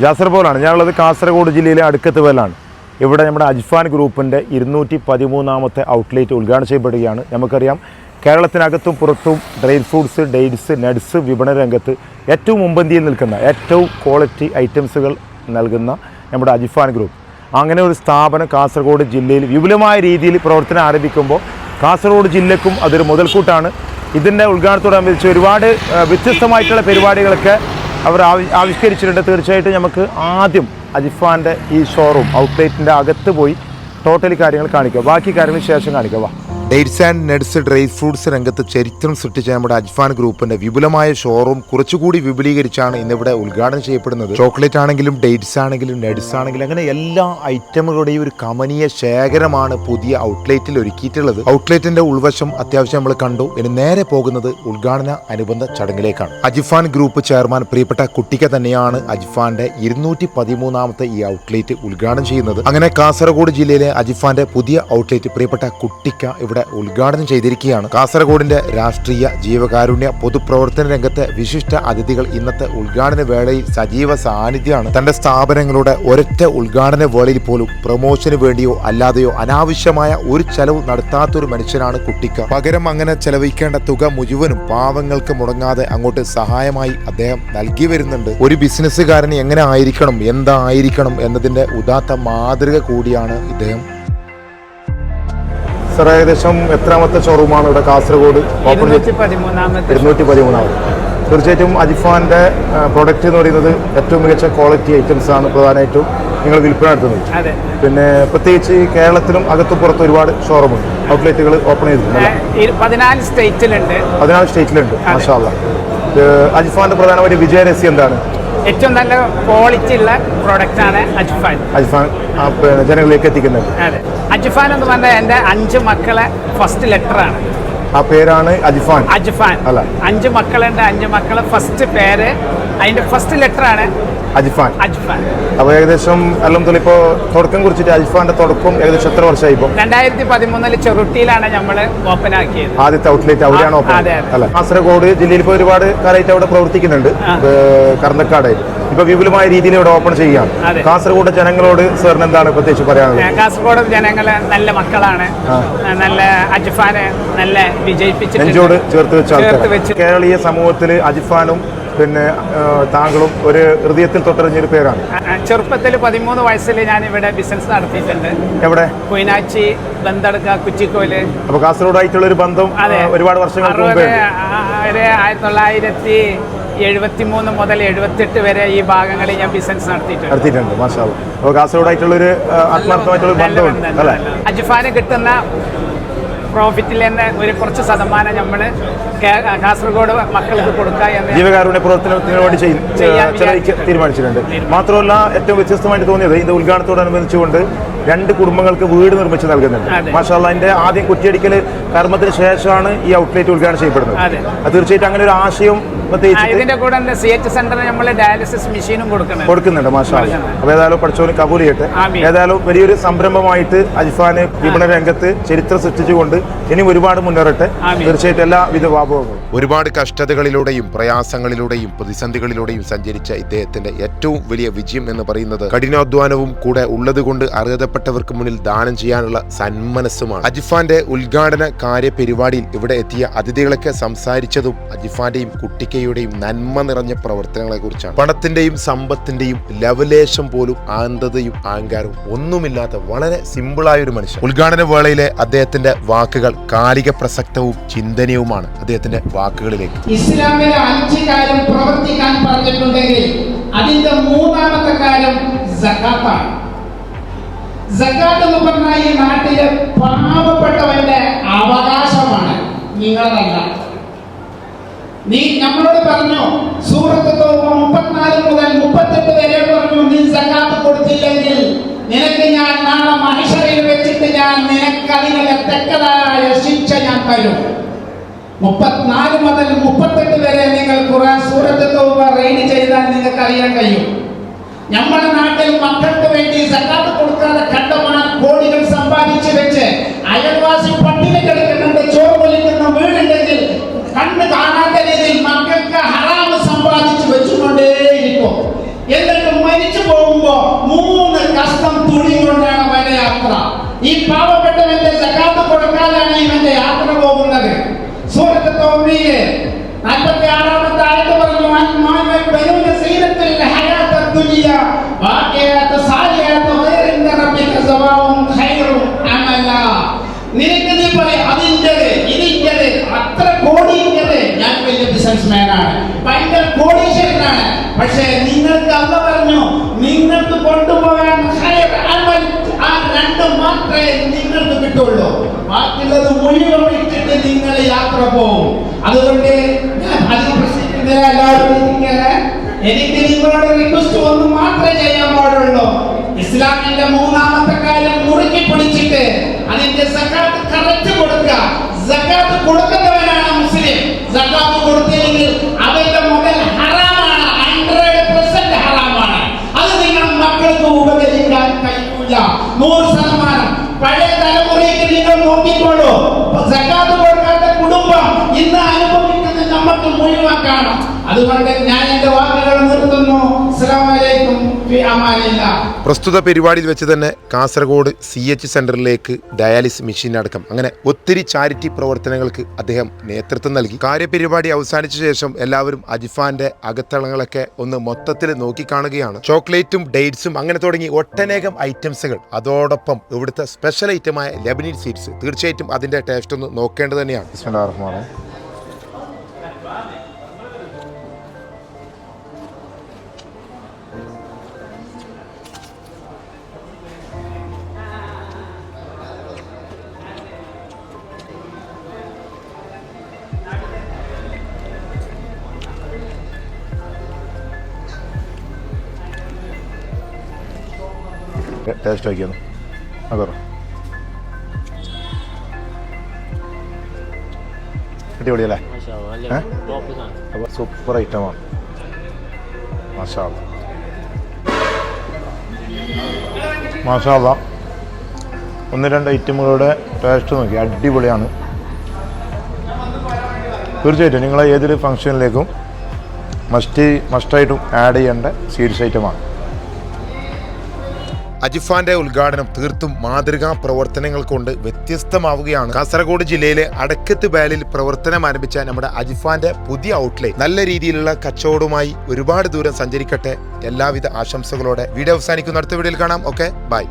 ജാസർ പോലാണ് ഞാനുള്ളത് കാസർഗോഡ് ജില്ലയിലെ അടുക്കത്ത് വേലാണ്. ഇവിടെ നമ്മുടെ അജ്ഫാൻ ഗ്രൂപ്പിന്റെ ഇരുന്നൂറ്റി പതിമൂന്നാമത്തെ ഔട്ട്ലെറ്റ് ഉദ്ഘാടനം ചെയ്യപ്പെടുകയാണ്. നമുക്കറിയാം കേരളത്തിനകത്തും പുറത്തും ഡ്രൈ ഫ്രൂട്ട്സ് ഡെയ്റ്റ്സ് നട്സ് വിപണന രംഗത്ത് ഏറ്റവും മുമ്പന്തിയിൽ നിൽക്കുന്ന ഏറ്റവും ക്വാളിറ്റി ഐറ്റംസുകൾ നൽകുന്ന നമ്മുടെ അജിഫാൻ ഗ്രൂപ്പ്. അങ്ങനെ ഒരു സ്ഥാപനം കാസർഗോഡ് ജില്ലയിൽ വിപുലമായ രീതിയിൽ പ്രവർത്തനം ആരംഭിക്കുമ്പോൾ കാസർഗോഡ് ജില്ലക്കും അതൊരു മുതൽക്കൂട്ടാണ്. ഇതിന്റെ ഉദ്ഘാടനത്തോടനുബന്ധിച്ച് ഒരുപാട് വ്യത്യസ്തമായിട്ടുള്ള പരിപാടികളൊക്കെ അവർ ആവി- ആവിഷ്കരിച്ചിട്ടുണ്ട്. തീർച്ചയായിട്ടും നമുക്ക് ആദ്യം അജിഫാന്റെ ഈ ഷോറൂം ഔട്ട്ലെറ്റിന്റെ അകത്ത് പോയി ടോട്ടലി കാര്യങ്ങൾ കാണിക്കുക. ബാക്കി കാര്യങ്ങൾ ശേഷം കാണിക്കുക. വാ. Dates and nuts dry fruits രംഗത്ത് ചരിത്രം സൃഷ്ടിച്ച നമ്മുടെ അജ്ഫാൻ ഗ്രൂപ്പിന്റെ വിപുലമായ ഷോറൂം കുറച്ചുകൂടി വിപുലീകരിച്ചാണ് ഇന്നിവിടെ ഉദ്ഘാടനം ചെയ്യപ്പെടുന്നത്. ചോക്ലേറ്റ് ആണെങ്കിലും ഡേറ്റ്സ് ആണെങ്കിലും നട്സ് ആണെങ്കിലും അങ്ങനെ എല്ലാ ഐറ്റമുകളുടെയും ഒരു കമനീയ ശേഖരമാണ് പുതിയ ഔട്ട്ലെറ്റിൽ ഒരുക്കിയിട്ടുള്ളത്. ഔട്ട്ലെറ്റിന്റെ ഉൾവശം അത്യാവശ്യം നമ്മൾ കണ്ടു. ഇനി നേരെ പോകുന്നത് ഉദ്ഘാടന അനുബന്ധ ചടങ്ങിലേക്കാണ്. അജിഫാൻ ഗ്രൂപ്പ് ചെയർമാൻ പ്രിയപ്പെട്ട കുട്ടിക്ക തന്നെയാണ് അജിഫാന്റെ ഇരുന്നൂറ്റി പതിമൂന്നാമത്തെ ഈ ഔട്ട്ലെറ്റ് ഉദ്ഘാടനം ചെയ്യുന്നത്. അങ്ങനെ കാസർഗോഡ് ജില്ലയിലെ അജിഫാന്റെ പുതിയ ഔട്ട്ലെറ്റ് പ്രിയപ്പെട്ട കുട്ടിക്ക ഇവിടെ ഉദ്ഘാടനം ചെയ്തിരിക്കുകയാണ്. കാസർഗോഡിന്റെ രാഷ്ട്രീയ ജീവകാരുണ്യ പൊതുപ്രവർത്തന രംഗത്തെ വിശിഷ്ട അതിഥികൾ ഇന്നത്തെ ഉദ്ഘാടന വേളയിൽ സജീവ സാന്നിധ്യമാണ്. തന്റെ സ്ഥാപനങ്ങളുടെ ഒരൊറ്റ ഉദ്ഘാടന വേളയിൽ പോലും പ്രൊമോഷന് വേണ്ടിയോ അല്ലാതെയോ അനാവശ്യമായ ഒരു ചെലവ് നടത്താത്തൊരു മനുഷ്യനാണ് കുട്ടിക്ക. പകരം അങ്ങനെ ചെലവഴിക്കേണ്ട തുക മുഴുവനും പാവങ്ങൾക്ക് മുടങ്ങാതെ അങ്ങോട്ട് സഹായമായി അദ്ദേഹം നൽകി വരുന്നുണ്ട്. ഒരു ബിസിനസ്സുകാരന് എങ്ങനെ ആയിരിക്കണം എന്തായിരിക്കണം എന്നതിന്റെ ഉദാത്ത മാതൃക കൂടിയാണ് ഇദ്ദേഹം. സർ ഏകദേശം എത്രാമത്തെ ഷോറൂമാണ് ഇവിടെ കാസർഗോഡ് ഓപ്പൺ ഇരുന്നൂറ്റി പതിമൂന്നാമത് തീർച്ചയായിട്ടും അജിഫാന്റെ പ്രൊഡക്റ്റ് എന്ന് പറയുന്നത് ഏറ്റവും മികച്ച ക്വാളിറ്റി ഐറ്റംസ് ആണ് പ്രധാനമായിട്ടും നിങ്ങൾ വിൽപ്പന നടത്തുന്നത്. പിന്നെ പ്രത്യേകിച്ച് കേരളത്തിലും അകത്തും പുറത്തും ഒരുപാട് ഷോറൂമുണ്ട്. ഔട്ട്ലെറ്റുകൾ ഓപ്പൺ ചെയ്തിട്ടുണ്ട് പതിനാല് സ്റ്റേറ്റിലുണ്ട്. മാഷാ സ്റ്റേറ്റിലുണ്ട് മാഷാല്ല അജിഫാന്റെ പ്രധാനമായ വിജയരഹസ്യം എന്താണ്? ഏറ്റവും നല്ല ക്വാളിറ്റി ഉള്ള പ്രോഡക്റ്റ് ആണ് അജിഫാൻ. അജിഫാൻ ജനങ്ങളിലേക്ക് എത്തിക്കുന്നത്. അജ്ഫാൻ എന്ന് പറഞ്ഞാൽ എന്റെ അഞ്ച് മക്കളെ ഫസ്റ്റ് ലെറ്റർ ആണ്. ആ പേരാണ് അജിഫാൻ. അജ്ഫാൻ. അല്ല. അഞ്ച് മക്കളുണ്ട് അഞ്ച് മക്കളെ ഫസ്റ്റ് പേര് അതിന്റെ ഫസ്റ്റ് ലെറ്റർ ആണ് അജിഫാൻ. അജ്ഫാൻ. അപ്പോൾ ഏകദേശം അല്ലെങ്കിലും ഇപ്പോൾ തുടക്കം കുറിച്ചിട്ട് അജിഫാന്റെ തുടക്കം ഏകദേശം എത്ര വർഷമായി ഇപ്പോൾ രണ്ടായിരത്തി പതിമൂന്നിൽ ചെറുട്ടിയിലാണ് നമ്മൾ ഓപ്പൺ ആക്കിയത്. ആദ്യത്തെ ഔട്ട്ലെറ്റ് അവിടെയാണ് ഓപ്പൺ. അല്ല കാസർഗോഡ് ജില്ലയിൽ ഇപ്പോൾ ഒരുപാട് കാലമായിട്ട് അവിടെ പ്രവർത്തിക്കുന്നുണ്ട്. ആ. ഇപ്പൊ വിപുലമായ രീതിയിൽ ഇവിടെ ഓപ്പൺ ചെയ്യാം. കാസർഗോഡ് ജനങ്ങളോട് സാറിന് എന്താണ് പ്രത്യേകിച്ച് പറയാനുള്ളത്? കാസർഗോഡ് ജനങ്ങൾ നല്ല മക്കളാണ്. നല്ല അജിഫാനെ നല്ല വിജയിപ്പിച്ച് നെഞ്ചോട് ചേർത്ത് വെച്ച. കേരളീയ സമൂഹത്തിൽ അജിഫാനും പിന്നെ താങ്കളും ഒരു ഹൃദയത്തിൽ തൊട്ടറിഞ്ഞൊരു പേരാണ്. ചെറുപ്പത്തിൽ പതിമൂന്ന് വയസ്സിൽ ഞാൻ ഇവിടെ ബിസിനസ് നടത്തിയിട്ടുണ്ട്. എവിടെ? കുയിനാച്ചി ബന്തടുക്ക കുച്ചിക്കോൽ അപ്പൊ കാസർഗോഡായിട്ടുള്ള ഒരു ബന്ധം ഒരുപാട് വർഷങ്ങൾക്ക് അറുപത് മുമ്പേ ഒരു ആയിരത്തി തൊള്ളായിരത്തി എഴുപത്തി മൂന്ന് മുതൽ എഴുപത്തെട്ട് വരെ ഈ ഭാഗങ്ങളിൽ ഞാൻ ബിസിനസ് നടത്തിയിട്ടുണ്ട് നടത്തിയിട്ടുണ്ട് മാഷാവ് അപ്പോൾ ആത്മാർത്ഥമായിട്ടുള്ള ബന്ധമുണ്ട് അല്ലേ. അജ്ഫാന് കിട്ടുന്ന പ്രോഫിറ്റിൽ തന്നെ ഒരു കുറച്ച് ശതമാനം നമ്മൾ കാസർഗോഡ് മക്കൾക്ക് കൊടുക്കുക എന്ന് ജീവകാരുണ്യ പ്രവർത്തനത്തിന് വേണ്ടി ചെയ്യാൻ തീരുമാനിച്ചിട്ടുണ്ട് തീരുമാനിച്ചു. മാത്രമല്ല ഏറ്റവും വ്യത്യസ്തമായിട്ട് തോന്നിയത് ഇതിന്റെ ഉദ്ഘാടനത്തോടനുബന്ധിച്ചുകൊണ്ട് രണ്ട് കുടുംബങ്ങൾക്ക് വീട് നിർമ്മിച്ച് നൽകുന്നുണ്ട്. മാഷാല്ല അതിന്റെ ആദ്യം കുറ്റിയടിക്കൽ കർമ്മത്തിന് ശേഷമാണ് ഈ ഔട്ട്ലെറ്റ് ഉദ്ഘാടനം ചെയ്യപ്പെടുന്നത്. തീർച്ചയായിട്ടും അങ്ങനെ ഒരു ആശയം ഇതിന്റെ കൂടെ തന്നെ സി എച്ച് സെന്ററിന് നമ്മൾ ഡയാലിസിസ് മെഷീനും കൊടുക്കണം കൊടുക്കുന്നുണ്ട്. മാഷാ അപ്പൊ അപ്പോൾ ഏതായാലും പഠിച്ചവന് കബൂൽ ചെയ്യട്ടെ. ഏതായാലും വലിയൊരു സംരംഭമായിട്ട് അജിഫാന് വിപണന രംഗത്ത് ചരിത്രം സൃഷ്ടിച്ചുകൊണ്ട് ഇനിയും ഒരുപാട് മുന്നേറട്ടെ. തീർച്ചയായിട്ടും എല്ലാവിധ വാഭവങ്ങളും ഒരുപാട് കഷ്ടതകളിലൂടെയും പ്രയാസങ്ങളിലൂടെയും പ്രതിസന്ധികളിലൂടെയും സഞ്ചരിച്ച ഇദ്ദേഹത്തിന്റെ ഏറ്റവും വലിയ വിജയം എന്ന് പറയുന്നത് കഠിനാധ്വാനവും കൂടെ ഉള്ളതുകൊണ്ട് അർഹതപ്പെട്ടവർക്ക് മുന്നിൽ ദാനം ചെയ്യാനുള്ള സന്മനസ്സുമാണ്. അജിഫാന്റെ ഉദ്ഘാടന കാര്യപരിപാടിയിൽ ഇവിടെ എത്തിയ അതിഥികളൊക്കെ സംസാരിച്ചതും അജിഫാന്റെയും കുട്ടിക്കയുടെയും നന്മ നിറഞ്ഞ പ്രവർത്തനങ്ങളെ കുറിച്ചാണ് പണത്തിന്റെയും സമ്പത്തിന്റെയും ലവലേശം പോലും ആന്തതയും അഹങ്കാരവും ഒന്നുമില്ലാത്ത വളരെ സിമ്പിളായ ഒരു മനുഷ്യൻ. ഉദ്ഘാടന വേളയിലെ അദ്ദേഹത്തിന്റെ വാക്കുകൾ കാലിക പ്രസക്തവും ചിന്തനീയവുമാണ്. അദ്ദേഹത്തിന്റെ വാക്കുകളിലേക്ക്. ഇസ്ലാമിലെ അഞ്ച് പ്രവർത്തിക്കാൻ പറഞ്ഞിട്ടുണ്ടെങ്കിൽ അതിന്റെ മൂന്നാമത്തെ കാര്യം സക്കാത്ത് എന്ന് പറഞ്ഞാൽ ഈ നാട്ടിലെ പാവപ്പെട്ടവന്റെ അവകാശമാണ്. നിങ്ങളതല്ല നീ നമ്മളോട് പറഞ്ഞു സൂറത്ത് മുപ്പത്തിനാല് മുതൽ മുപ്പത്തെട്ട് വരെ പറഞ്ഞു നീ സക്കാത്ത് കൊടുത്തില്ലെങ്കിൽ നിനക്ക് ഞാൻ നാളെ മനുഷ്യരിൽ വെച്ചിട്ട് ഞാൻ നിനക്ക് അതിനുള്ള തെക്കതായ ശിക്ഷ ഞാൻ തരും. മുപ്പത്തിനാല് മുതൽ മുപ്പത്തെട്ട് വരെ നിങ്ങൾ ഖുറാൻ സൂറത്ത് റെയിൻ ചെയ്താൽ നിങ്ങൾക്ക് അറിയാൻ കഴിയും. നമ്മുടെ നാട്ടിൽ മക്കൾക്ക് വേണ്ടി സക്കാത്ത് കൊടുക്കാതെ കണ്ടമാൻ കോടികൾ സമ്പാദിച്ചു വെച്ച് അയൽവാസി പട്ടിണി കിടക്കുന്നുണ്ട് ചോറ് പൊലിക്കുന്ന വീടുണ്ടെങ്കിൽ കണ്ണ് കാണാത്ത രീതിയിൽ മക്കൾക്ക് ഹറാമ് സമ്പാദിച്ചു വെച്ചുകൊണ്ടേയിരിക്കും. എന്നിട്ട് മരിച്ചു പോകുമ്പോ മൂന്ന് കഷ്ടം തുണി കൊണ്ടാണ് അവന്റെ യാത്ര. ഈ പാവപ്പെട്ടവന്റെ സക്കാത്ത് കൊടുക്കാതാണ് ഇവന്റെ യാത്ര പോകുന്നത്. സൂറത്ത് തൗബയിലെ നാൽപ്പത്തി നിനക്ക് നീ പറയും അതിന്റെത് ഇതിന്റെത് അത്ര കോടിന്റെത് ഞാൻ വലിയ ബിസിനസ്മാൻ ആണ്. ഭയങ്കര പക്ഷേ നിങ്ങൾക്ക് അല്ല പറഞ്ഞു നിങ്ങൾക്ക് കൊണ്ടുപോകാൻ ആ രണ്ട് മാത്രമേ നിങ്ങൾക്ക് കിട്ടുള്ളൂ. ബാക്കിയുള്ളത് മുഴുവൻ ഇട്ടിട്ട് നിങ്ങൾ യാത്ര പോകും. അതുകൊണ്ട് ഞാൻ അതിൽ പ്രശ്നിക്കുന്നില്ല. എല്ലാവരും. എനിക്ക് നിങ്ങളോട് റിക്വസ്റ്റ് ഒന്ന് മാത്രമേ ചെയ്യാൻ പാടുള്ളൂ. ഇസ്ലാമിന്റെ മൂന്നാമത്തെ കാര്യം മുറുക്കി പിടിച്ചിട്ട് അതിന്റെ സക്കാത്ത് കറക്റ്റ് കൊടുക്കുക. സക്കാത്ത് കൊടുക്കുന്നവനാണ് മുസ്ലിം. സക്കാത്ത് കൊടുത്തില്ലെങ്കിൽ അവന്റെ മുതൽ ഹറാമാണ്. ഹൺഡ്രഡ് പെർസെന്റ് ഹറാമാണ്. അത് നിങ്ങൾ മക്കൾക്ക് ഉപകരിക്കാൻ കഴിയൂല. നൂറ് ശതമാനം. പഴയ തലമുറയ്ക്ക് നിങ്ങൾ നോക്കിക്കോളൂ. സക്കാത്ത് കൊടുക്കാത്ത കുടുംബം ഇന്ന് അനുഭവിക്കുന്നത് നമുക്ക് മുഴുവൻ കാണാം. അതുകൊണ്ട് ഞാൻ എന്റെ വാക്കുകൾ നിർത്തുന്നു. പ്രസ്തുത പരിപാടിയിൽ വെച്ച് തന്നെ കാസർഗോഡ് സി എച്ച് സെന്ററിലേക്ക് ഡയാലിസ് മെഷീൻ അടക്കം. അങ്ങനെ ഒത്തിരി ചാരിറ്റി പ്രവർത്തനങ്ങൾക്ക് അദ്ദേഹം നേതൃത്വം നൽകി. കാര്യപരിപാടി അവസാനിച്ച ശേഷം എല്ലാവരും അജിഫാന്റെ അകത്തളങ്ങളൊക്കെ ഒന്ന് മൊത്തത്തിൽ നോക്കിക്കാണുകയാണ്. ചോക്ലേറ്റും ഡേറ്റ്സും അങ്ങനെ തുടങ്ങി ഒട്ടനേകം ഐറ്റംസുകൾ. അതോടൊപ്പം ഇവിടുത്തെ സ്പെഷ്യൽ ഐറ്റമായ ലെബനീൻ സ്വീറ്റ്സ് തീർച്ചയായിട്ടും അതിന്റെ ടേസ്റ്റ് ഒന്ന് നോക്കേണ്ടത് തന്നെയാണ്. ടേസ്റ്റ് നോക്കിയൊന്ന് അതെ അടിപൊളിയല്ലേ? ഏ? അപ്പോൾ സൂപ്പർ ഐറ്റമാണ് മാഷാ മാഷാല്ല ഒന്ന് രണ്ട് ഐറ്റമുകളുടെ ടേസ്റ്റ് നോക്കി. അടിപൊളിയാണ്. തീർച്ചയായിട്ടും നിങ്ങളെ ഏതൊരു ഫംഗ്ഷനിലേക്കും മസ്റ്റ് മസ്റ്റായിട്ടും ആഡ് ചെയ്യേണ്ട സീരിയസ് ഐറ്റമാണ് അജിഫാന്റെ ഉദ്ഘാടനം തീർത്തും മാതൃകാ പ്രവർത്തനങ്ങൾ കൊണ്ട് വ്യത്യസ്തമാവുകയാണ്. കാസർഗോഡ് ജില്ലയിലെ അടക്കത്ത് ബാലിൽ പ്രവർത്തനം ആരംഭിച്ച നമ്മുടെ അജിഫാന്റെ പുതിയ ഔട്ട്ലെറ്റ് നല്ല രീതിയിലുള്ള കച്ചവടവുമായി ഒരുപാട് ദൂരം സഞ്ചരിക്കട്ടെ എല്ലാവിധ ആശംസകളോടെ വീഡിയോ അവസാനിക്കുന്ന അടുത്ത വീഡിയോയിൽ കാണാം. Okay bye.